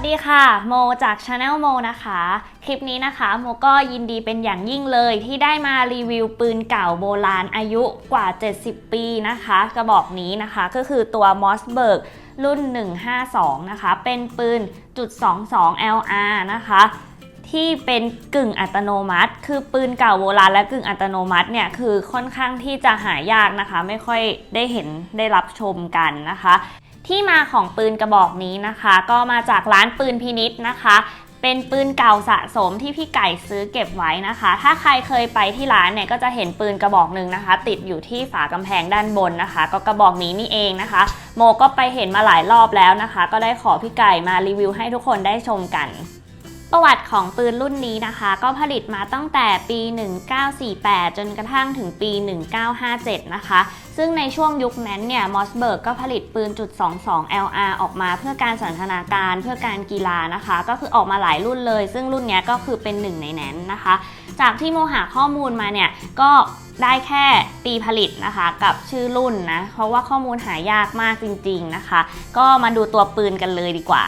วัสดีค่ะ โมจาก Channel โมนะคะ คลิปนี้นะคะโมก็ยินดีเป็นอย่างยิ่งเลยที่ได้มารีวิวปืนเก่าโบราณอายุกว่า 70 ปีนะคะ กระบอกนี้นะคะก็คือตัว Mossberg รุ่น 152 นะคะ เป็นปืนจุด22 LR นะคะที่เป็นกึ่งอัตโนมัติ คือปืนเก่าโบราณและกึ่งอัตโนมัติเนี่ยคือค่อนข้างที่จะหายากนะคะ ไม่ค่อยได้เห็นได้รับชมกันนะคะ ที่มาของปืนกระบอกนี้นะคะ ก็มาจากร้านปืนพินิษนะคะ เป็นปืนเก่าสะสมที่พี่ไก่ซื้อเก็บไว้นะคะ ถ้าใครเคยไปที่ร้านเนี่ยก็จะเห็นปืนกระบอกหนึ่งนะคะ ติดอยู่ที่ฝากำแพงด้านบนนะคะ ก็กระบอกนี้นี่เองนะคะ โมก็ไปเห็นมาหลายรอบแล้วนะคะ ก็ได้ขอพี่ไก่มารีวิวให้ทุกคนได้ชมกัน ประวัติของปืนรุ่นนี้นะคะ ก็ผลิตมาตั้งแต่ปี 1948 จนกระทั่งถึงปี 1957 นะคะ ซึ่งในช่วงยุคนั้นเนี่ยมอสเบิร์กก็ผลิตปืนจุด22 LR ออกมาเพื่อการสันทนาการเพื่อการกีฬานะคะ ก็คือออกมาหลายรุ่นเลย ซึ่งรุ่นนี้ก็คือเป็นหนึ่งในนั้นนะคะ จากที่โมหาข้อมูลมาเนี่ยก็ได้แค่ปีผลิตนะคะกับชื่อรุ่นนะเพราะว่าข้อมูลหายากมากจริง ๆนะคะ ก็มาดูตัวปืนกันเลยดีกว่า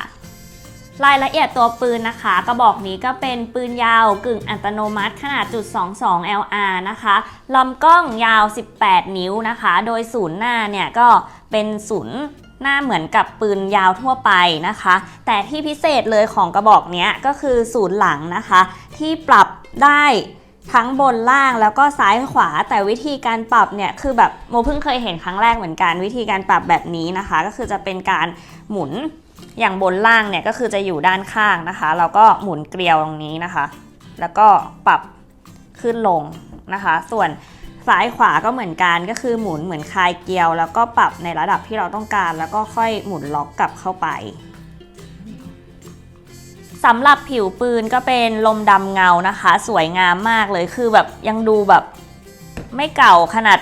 รายละเอียดตัวปืนนะคะ กระบอกนี้ก็เป็นปืนยาวกึ่งอัตโนมัติขนาดจุด22 LR นะคะลำกล้องยาว 18 นิ้วนะคะ โดยศูนย์หน้าเนี่ยก็เป็นศูนย์หน้าเหมือนกับปืนยาวทั่วไปนะคะ แต่ที่พิเศษเลยของกระบอกเนี้ยก็คือศูนย์หลังนะคะ ที่ปรับได้ ทั้งบนล่างแล้วก็ซ้ายขวาแต่วิธีการปรับเนี่ยคือแบบโมเพิ่งเคยเห็นครั้งแรกเหมือนกัน วิธีการปรับแบบนี้นะคะ ก็คือจะเป็นการหมุนอย่างบนล่างเนี่ยก็คือจะอยู่ด้านข้างนะคะเราก็หมุนเกลียวตรงนี้นะคะ แล้วก็ปรับขึ้นลงนะคะ ส่วนซ้ายขวาก็เหมือนกันก็คือหมุนเหมือนคลายเกลียว แล้วก็ปรับในระดับที่เราต้องการ แล้วก็ค่อยหมุนล็อกกลับเข้าไป สำหรับผิวปืนก็เป็นลมดำเงานะคะ สวยงามมากเลยคือแบบยังดูแบบไม่เก่าขนาด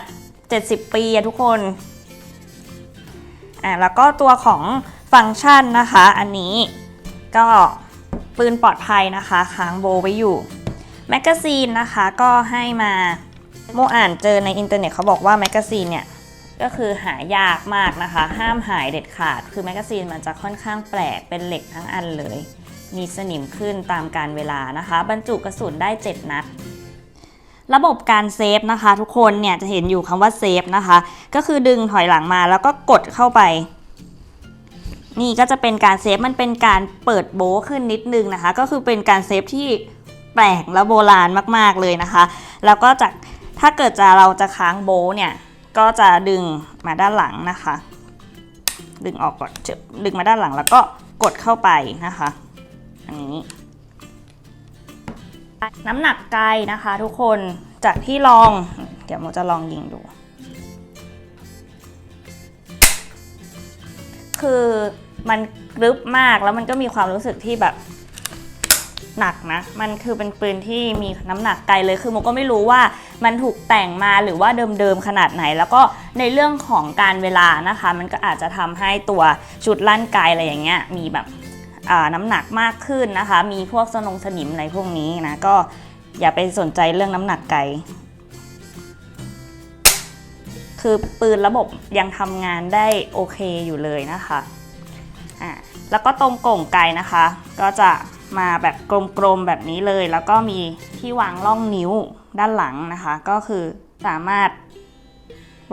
70 ปีอะทุกคนอะแล้วก็ตัวของฟังก์ชันนะคะ อันนี้ก็ปืนปลอดภัยนะคะค้างโบไว้อยู่แมกกาซีนนะคะก็ให้มาโมอ่านเจอในอินเทอร์เน็ตเขาบอกว่าแมกกาซีนเนี่ยก็คือหายากมากนะคะ ห้ามหายเด็ดขาด คือแมกกาซีนมันจะค่อนข้างแปลกเป็นเหล็กทั้งอันเลย มีสนิมขึ้นตามการเวลานะคะ บรรจุกระสุนได้ 7 นัดระบบการเซฟนะคะทุกคนเนี่ยจะเห็นอยู่คำว่าเซฟนะคะ ก็คือดึงถอยหลังมาแล้วก็กดเข้าไป นี่ก็จะเป็นการเซฟมันเป็นการเปิดโบว์ขึ้นนิดนึงนะคะ ก็คือเป็นการเซฟที่แปลกและโบราณมากๆเลยนะคะ แล้วก็จากถ้าเกิดจะเราจะค้างโบว์เนี่ยก็จะดึงมาด้านหลังนะคะ ดึงออกก่อนเจอดึงมาด้านหลังแล้วก็กดเข้าไปนะคะ อันนี้ น้ำหนักไกลนะคะทุกคนจากที่ลอง เดี๋ยวโมจะลองยิงดู คือมันกรึบมากแล้วมันก็มีความรู้สึกที่แบบหนักนะ มันคือเป็นปืนที่มีน้ำหนักไกลเลย คือโมก็ไม่รู้ว่ามันถูกแต่งมาหรือว่าเดิมๆขนาดไหน แล้วก็ในเรื่องของการเวลานะคะ มันก็อาจจะทำให้ตัวชุดลั่นไกลอะไรอย่างเงี้ยมีแบบ น้ำหนักมากขึ้นนะคะ มีพวกสนงสนิมอะไรพวกนี้นะ ก็อย่าไปสนใจเรื่องน้ำหนักไกลคือปืนระบบยังทำงานได้โอเคอยู่เลยนะคะอะแล้วก็ตรงกล่งไกนะคะ ก็จะมาแบบกลมๆแบบนี้เลย แล้วก็มีที่วางร่องนิ้วด้านหลังนะคะ ก็คือสามารถ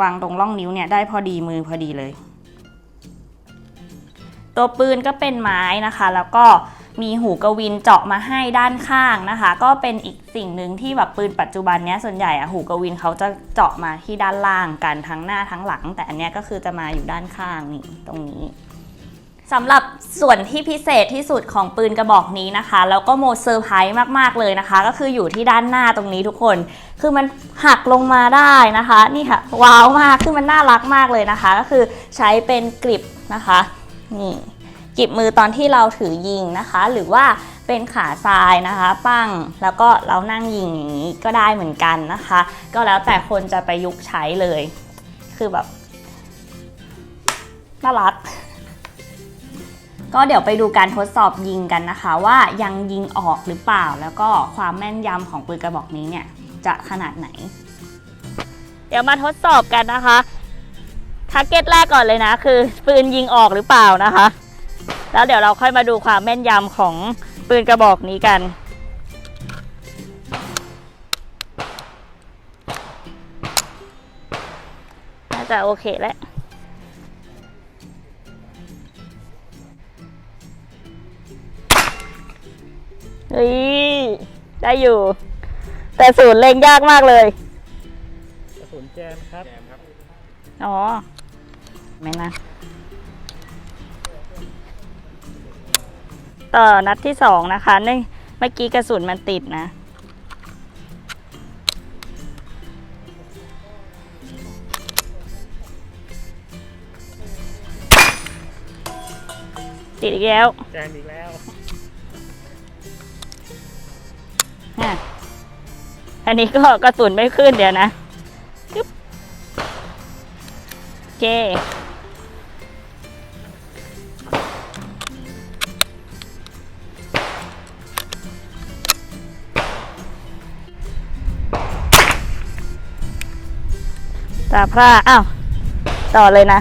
วางตรงร่องนิ้วเนี่ยได้พอดีมือพอดีเลย ตัวปืนก็เป็นไม้นะคะ แล้วก็มีหูกระวินเจาะมาให้ด้านข้างนะคะ ก็เป็นอีกสิ่งหนึ่งที่แบบปืนปัจจุบันเนี้ยส่วนใหญ่อะหูกระวินเขาจะเจาะมาที่ด้านล่างกันทั้งหน้าทั้งหลัง แต่อันเนี้ยก็คือจะมาอยู่ด้านข้างนี่ตรงนี้สำหรับส่วนที่พิเศษที่สุดของปืนกระบอกนี้นะคะ แล้วก็โมเซอร์ไพรส์มากๆเลยนะคะ ก็คืออยู่ที่ด้านหน้าตรงนี้ทุกคน คือมันหักลงมาได้นะคะ นี่ค่ะว้าวมากคือมันน่ารักมากเลยนะคะ ก็คือใช้เป็นกริบนะคะ นี่กิบมือตอนที่เราถือยิงนะคะ หรือว่าเป็นขาทรายนะคะ ปั้งแล้วก็เรานั่งยิงอย่างนี้ก็ได้เหมือนกันนะคะ ก็แล้วแต่คนจะไปยุกใช้เลย คือแบบน่ารัก ก็เดี๋ยวไปดูการทดสอบยิงกันนะคะ ว่ายังยิงออกหรือเปล่า แล้วก็ความแม่นยำของปืนกระบอกนี้เนี่ยจะขนาดไหน เดี๋ยวมาทดสอบกันนะคะ ทาร์เก็ตแรกก่อนเลยนะ คือปืนยิงออกหรือเปล่านะคะ แล้วเดี๋ยวเราค่อยมาดูความแม่นยำของปืนกระบอกนี้กัน น่าจะโอเคแล้วเฮ้ยได้อยู่ แต่ศูนย์เล็งยากมากเลยกระสุนแจมครับแจมครับ อ๋อ ไม่นะ ต่อนัดที่สองนะคะเนื่องเมื่อกี้กระสุนมันติดนะ ติดอีกแล้วแจมอีกแล้ว อะอันนี้ก็กระสุนไม่ขึ้นเดี๋ยวนะจึ๊บโอเค ตาพร่าอ้าว ต่อเลยนะ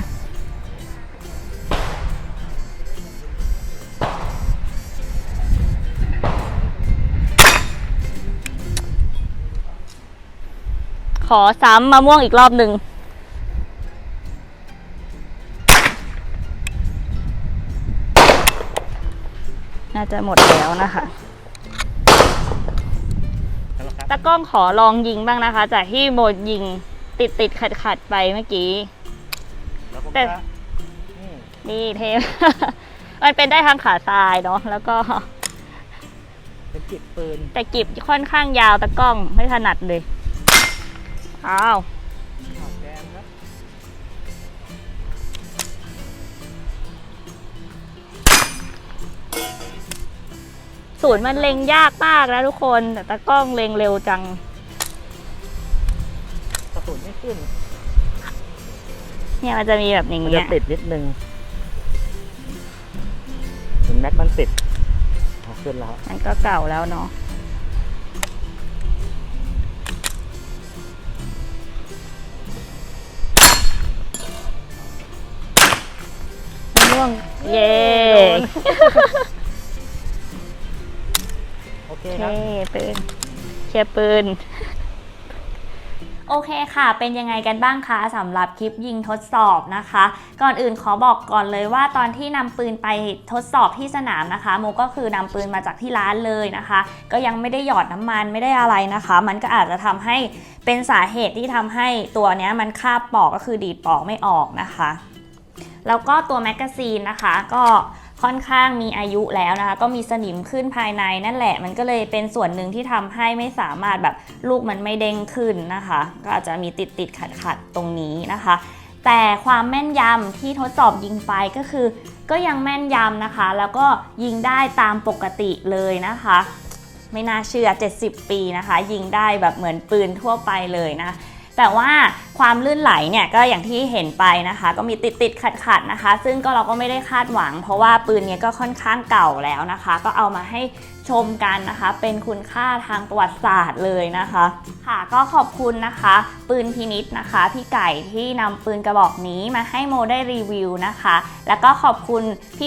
ขอซ้ำมะม่วงอีกรอบหนึ่งน่าจะหมดแล้วนะคะแล้วครับตากล้องขอลองยิงบ้างนะคะ จากที่โมยิง ติดติดขัดขัดๆไปเมื่อกี้ แล้วผมแต่ก็นี่นี่เทมันเป็นได้ทางขาซ้ายเนาะแล้วก็ เป็นจิตปืนแต่กิบค่อนข้างยาวตากล้องไม่ถนัดเลยอ้าวอ้าวแจมครับศูนย์มันเล็งยากมากนะทุกคนแต่ตากล้องเล็งเร็วจังกระสุนไม่ ขึ้น เนี่ยมันจะมีแบบอย่างมันเงี้จะยติดนิดนึงเหมือนแม็กมันติดเอาขึ้นแล้ว มันก็เก่าแล้วเนาะมะม่วง เย้โอเคโอเคครับ ปืนเคลียร์ปืน โอเคค่ะ เป็นยังไงกันบ้างคะสำหรับคลิปยิงทดสอบนะคะ ก่อนอื่นขอบอกก่อนเลยว่าตอนที่นำปืนไปทดสอบที่สนามนะคะ โมก็คือนำปืนมาจากที่ร้านเลยนะคะ ก็ยังไม่ได้หยอดน้ำมันไม่ได้อะไรนะคะ มันก็อาจจะทำให้เป็นสาเหตุที่ทำให้ตัวเนี้ยมันคาบปอกก็คือดีดปอกไม่ออกนะคะ แล้วก็ตัวแมกกาซีนนะคะ ก็ ค่อนข้างมีอายุแล้วนะคะ ก็มีสนิมขึ้นภายในนั่นแหละ มันก็เลยเป็นส่วนหนึ่งที่ทำให้ไม่สามารถแบบลูกมันไม่เด้งขึ้นนะคะ ก็อาจจะมีติดติดขัดขัดๆตรงนี้นะคะ แต่ความแม่นยำที่ทดสอบยิงไปก็คือ ก็ยังแม่นยำนะคะ แล้วก็ยิงได้ตามปกติเลยนะคะ ไม่น่าเชื่อ 70 ปีนะคะ ยิงได้แบบเหมือนปืนทั่วไปเลยนะ แต่ว่าความลื่นไหลเนี่ยก็อย่างที่เห็นไปนะคะ ก็มีติดติดขัดขัดนะคะ ซึ่งก็เราก็ไม่ได้คาดหวัง เพราะว่าปืนเนี้ยก็ค่อนข้างเก่าแล้วนะคะ ก็เอามาให้ชมกันนะคะ เป็นคุณค่าทางประวัติศาสตร์เลยนะคะ ค่ะก็ขอบคุณนะคะ ปืนพินิษนะคะ พี่ไก่ที่นำปืนกระบอกนี้มาให้โมได้รีวิวนะคะ แล้วก็ขอบคุณ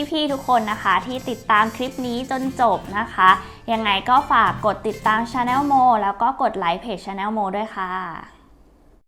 พี่ๆทุกคนนะคะ ที่ติดตามคลิปนี้จนจบนะคะ ยังไงก็ฝากกดติดตาม Channel Mo แล้วก็กดไลค์เพจ Channel Mo ด้วยค่ะ